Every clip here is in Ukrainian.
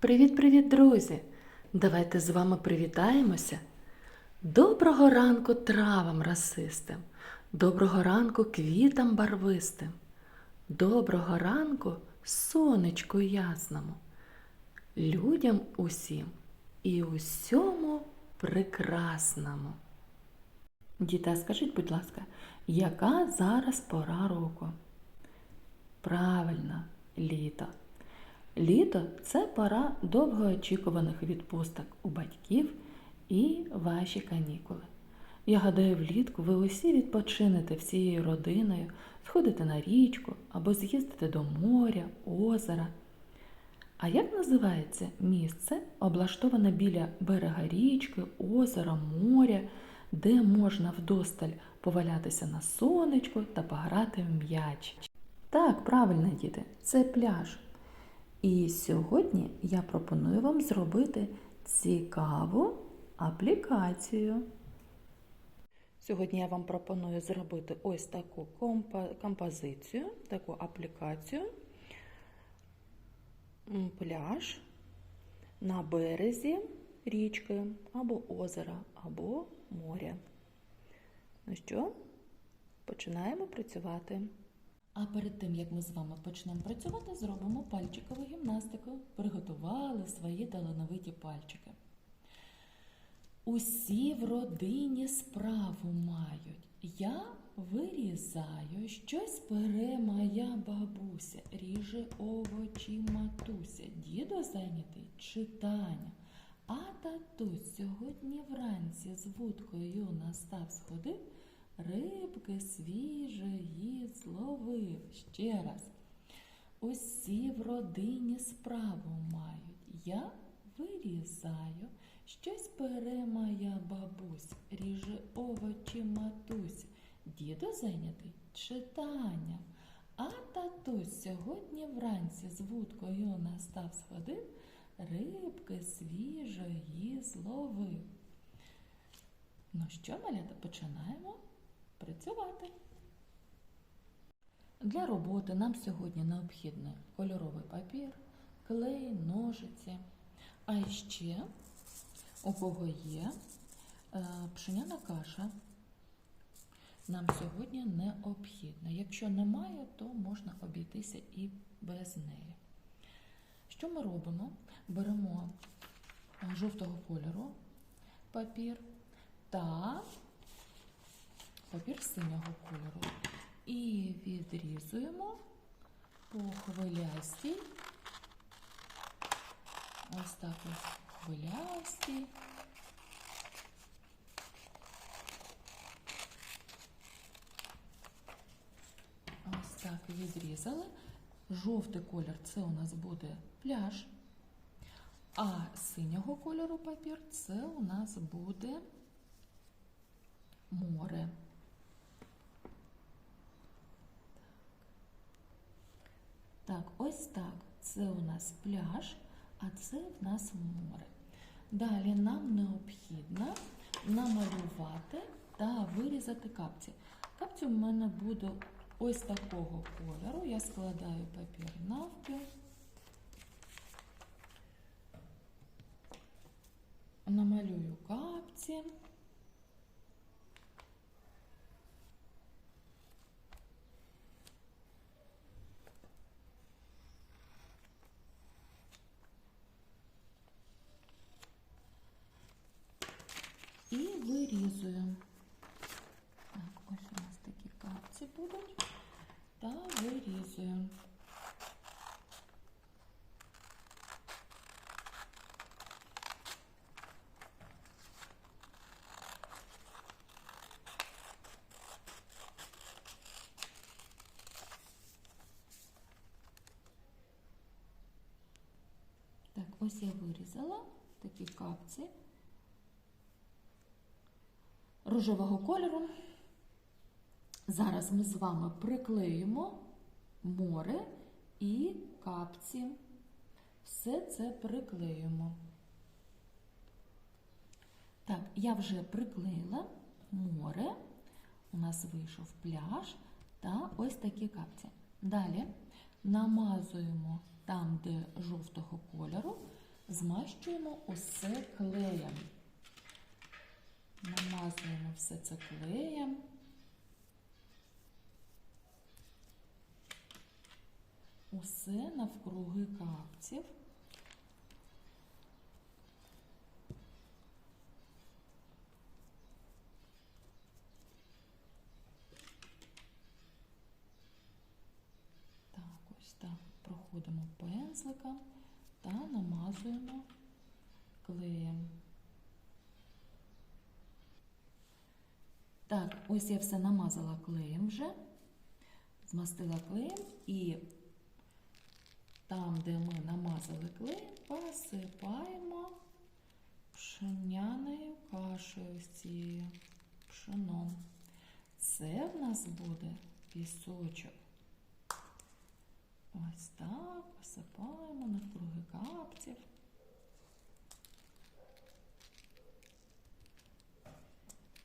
Привіт-привіт, друзі! Давайте з вами привітаємося. Доброго ранку травам расистим, доброго ранку квітам барвистим, доброго ранку сонечку ясному, людям усім і усьому прекрасному. Діта, скажіть, будь ласка, яка зараз пора року? Правильно, літо. Літо це пора довгоочікуваних відпусток у батьків і ваші канікули. Я гадаю, влітку ви усі відпочинете всією родиною, сходите на річку або з'їздите до моря, озера. А як називається місце, облаштоване біля берега річки, озера, моря, де можна вдосталь повалятися на сонечку та пограти в м'яч? Так, правильно, діти, це пляж. І сьогодні я пропоную вам зробити цікаву аплікацію. Сьогодні я вам пропоную зробити ось таку композицію, таку аплікацію. Пляж на березі річки або озера, або моря. Ну що, починаємо працювати. А перед тим, як ми з вами почнемо працювати, зробимо пальчикову гімнастику. Приготували свої талановиті пальчики. Усі в родині справу мають. Я вирізаю, щось пере моя бабуся, ріже овочі матуся, дідо зайнятий читанням. А татусь сьогодні вранці з вудкою настав сходив, рибки свіжої зловив. Ще раз. Усі в родині справу мають. Я вирізаю, щось пере моя бабусь, ріже овочі матусь. Дідо зайнятий читанням. А татусь сьогодні вранці з вудкою настав сходив, рибки свіжої зловив. Ну що, малята, починаємо працювати. Для роботи нам сьогодні необхідний кольоровий папір, клей, ножиці. А ще у кого є е, пшеняна каша, нам сьогодні необхідна. Якщо немає, то можна обійтися і без неї. Що ми робимо? Беремо жовтого кольору папір та папір синього кольору і відрізуємо по хвилястій. Ось так ось хвилястій. Ось так відрізали. Жовтий колір це у нас буде пляж, а синього кольору папір це у нас буде море. Так, ось так. Це у нас пляж, а це в нас море. Далі нам необхідно намалювати та вирізати капці. Капці в мене буде ось такого кольору. Я складаю папір навпіл. Намалюю капці. І вирізую. Так, ось у нас такі капці будуть. Та вирізую. Так, ось я вирізала такі капці рожевого кольору. Зараз ми з вами приклеїмо море і капці. Все це приклеїмо. Так, я вже приклеїла море. У нас вийшов пляж та ось такі капці. Далі намазуємо там, де жовтого кольору, змащуємо усе клеєм. Намазуємо все це клеєм. Усе навкруги капців. Так, ось так. Проходимо пензликом та намазуємо клеєм. Так, ось я все намазала клеєм вже, змастила клеєм і там, де ми намазали клеєм, посипаємо пшеняною кашею з цією пшеном. Це в нас буде пісочок. Ось так посипаємо навкруги капців.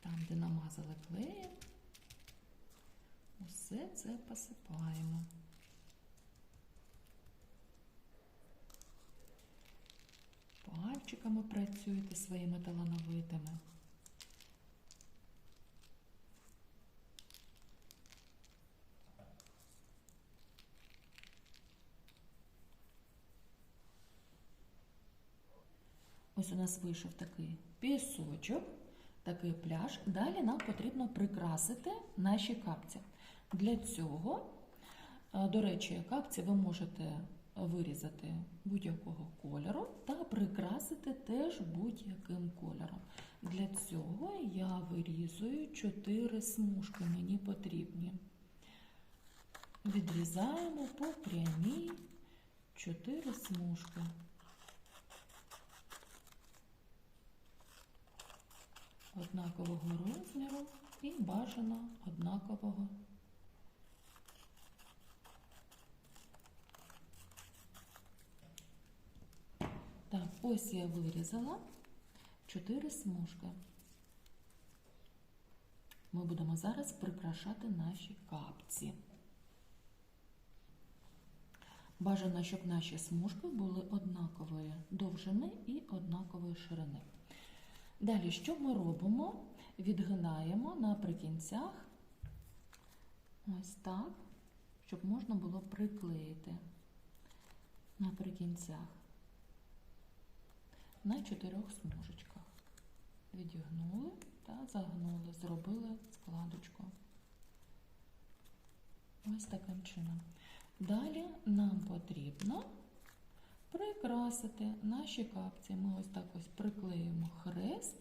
Там, де намазали усе це посипаємо. Пальчиками працюйте своїми талановитими. Ось у нас вийшов такий пісочок, такий пляж. Далі нам потрібно прикрасити наші капці. Для цього, е, до речі, капці ви можете вирізати будь-якого кольору та прикрасити теж будь-яким кольором. Для цього я вирізую 4 смужки, мені потрібні. Відрізаємо по прямій 4 смужки. Однакового розміру і бажано однакового. Так, ось я вирізала 4 смужки. Ми будемо зараз прикрашати наші капці. Бажано, щоб наші смужки були однакової довжини і однакової ширини. Далі, що ми робимо? Відгинаємо наприкінцях, ось так, щоб можна було приклеїти наприкінцях на чотирьох смужечках. Відігнули та загнули, зробили складочку. Ось таким чином. Далі нам потрібно прикрасити наші капці. Ми ось так ось приклеїмо хрест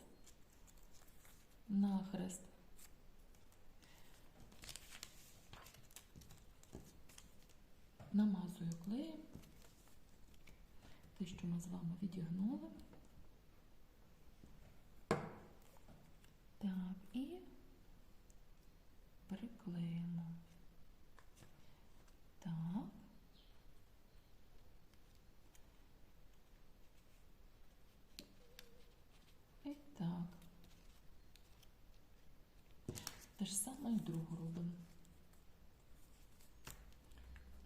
на хрест. Намазую клеєм, те, що ми з вами відігнули. Так, і приклеїмо. Так. І так. Те ж саме і другу робимо.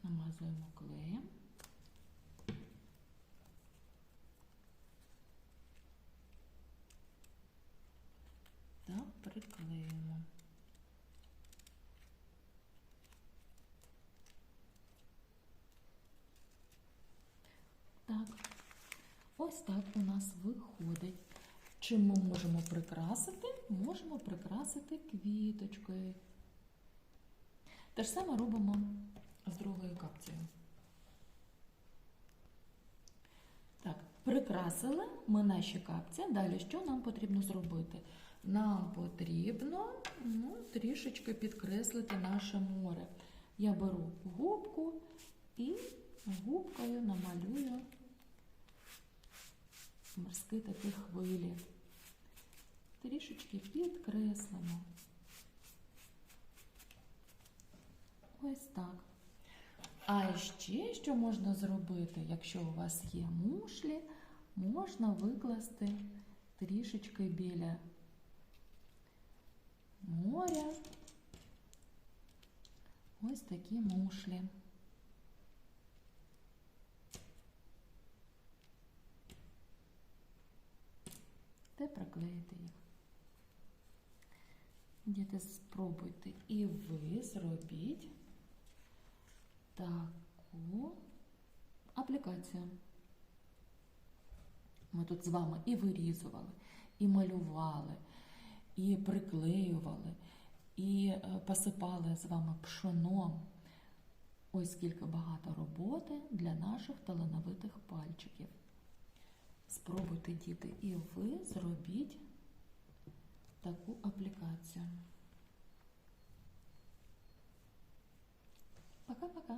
Намазуємо клеєм. Та приклеїмо. Так, ось так у нас виходить. Чим ми можемо прикрасити? Можемо прикрасити квіточкою. Те ж саме робимо з другою капцією. Так, прикрасили ми наші капці. Далі що нам потрібно зробити? Нам потрібно ну, трішечки підкреслити наше море. Я беру губку і губкою намалюю морські такі хвилі. Трішечки підкреслимо. Ось так. А ще що можна зробити, якщо у вас є мушлі, можна викласти трішечки біля моря. Ось такі мушлі. та приклеїти їх. Діти, спробуйте і ви зробіть таку аплікацію. Ми тут з вами і вирізували, і малювали, і приклеювали, і е, посипали з вами пшоном. Ось скільки багато роботи для наших талановитих пальчиків. Спробуйте, діти, і ви зробіть таку аплікацію. Пока-пока.